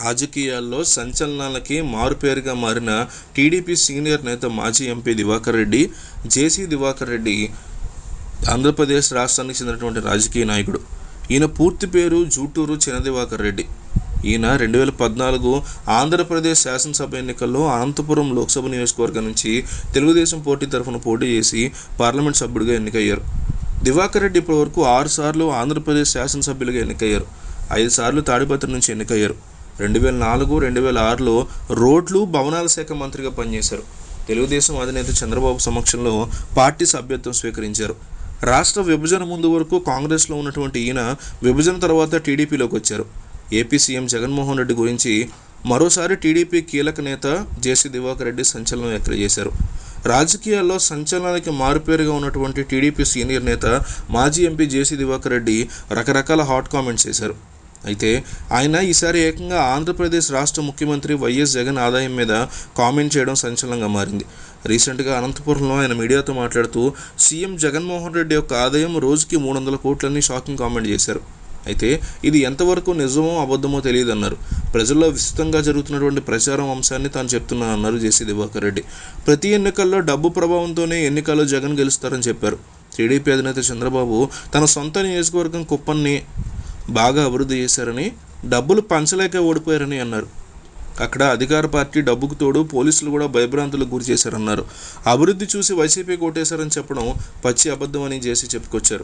రాజకీయాల్లో సంచలనాలకి మారుపేరుగా మారిన TDP senior నేత మాజీ ఎంపీ దివాకర్ రెడ్డి జేసీ దివాకర్ రెడ్డి ఆంధ్రప్రదేశ్ రాష్ట్రానికి చెందినటువంటి రాజకీయ నాయకుడు. ఈయన పూర్తి పేరు జూటూరు చిన్నదివాకర్ రెడ్డి. ఈయన రెండు వేల పద్నాలుగు ఆంధ్రప్రదేశ్ శాసనసభ ఎన్నికల్లో అనంతపురం లోక్సభ నియోజకవర్గం నుంచి తెలుగుదేశం పార్టీ తరఫున పోటీ చేసి పార్లమెంట్ సభ్యుడిగా ఎన్నికయ్యారు. దివాకర్ రెడ్డి ఇప్పటివరకు ఆరు సార్లు ఆంధ్రప్రదేశ్ శాసనసభ్యులుగా ఎన్నికయ్యారు. ఐదు సార్లు తాడిపత్రి నుంచి ఎన్నికయ్యారు. రెండు వేల నాలుగు రెండు వేల ఆరులో రోడ్లు భవనాల శాఖ మంత్రిగా పనిచేశారు. తెలుగుదేశం అధినేత చంద్రబాబు సమక్షంలో పార్టీ సభ్యత్వం స్వీకరించారు. రాష్ట్ర విభజన ముందు వరకు కాంగ్రెస్లో ఉన్నటువంటి ఈయన విభజన తర్వాత టీడీపీలోకి వచ్చారు. ఏపీ సీఎం జగన్మోహన్ రెడ్డి గురించి మరోసారి టీడీపీ కీలక నేత జేసీ దివాకర్ రెడ్డి సంచలనం వ్యక్తం చేశారు. రాజకీయాల్లో సంచలనానికి మారుపేరుగా ఉన్నటువంటి టీడీపీ సీనియర్ నేత మాజీ ఎంపీ జేసీ దివాకర్ రెడ్డి రకరకాల హాట్ కామెంట్స్ చేశారు. అయితే ఆయన ఈసారి ఏకంగా ఆంధ్రప్రదేశ్ రాష్ట్ర ముఖ్యమంత్రి వైఎస్ జగన్ ఆదాయం మీద కామెంట్ చేయడం సంచలనంగా మారింది. రీసెంట్గా అనంతపురంలో ఆయన మీడియాతో మాట్లాడుతూ సీఎం జగన్మోహన్ రెడ్డి యొక్క ఆదాయం రోజుకి మూడు వందల కోట్లని షాకింగ్ కామెంట్ చేశారు. అయితే ఇది ఎంతవరకు నిజమో అబద్ధమో తెలియదన్నారు. ప్రజల్లో విస్తృతంగా జరుగుతున్నటువంటి ప్రచారం అంశాన్ని తాను చెప్తున్నానన్నారు జేసీ దివాకర్ రెడ్డి. ప్రతి ఎన్నికల్లో డబ్బు ప్రభావంతోనే ఎన్నికల్లో జగన్ గెలుస్తారని చెప్పారు. టీడీపీ అధినేత చంద్రబాబు తన సొంత నియోజకవర్గం కుప్పన్ని బాగా అభివృద్ధి చేశారని డబ్బులు పంచలేక ఓడిపోయారని అన్నారు. అక్కడ అధికార పార్టీ డబ్బుకు తోడు పోలీసులు కూడా భయభ్రాంతులకు గురి చేశారన్నారు. అభివృద్ధి చూసి వైసీపీ కొట్టేశారని చెప్పడం పచ్చి అబద్ధం అని చేసి చెప్పుకొచ్చారు.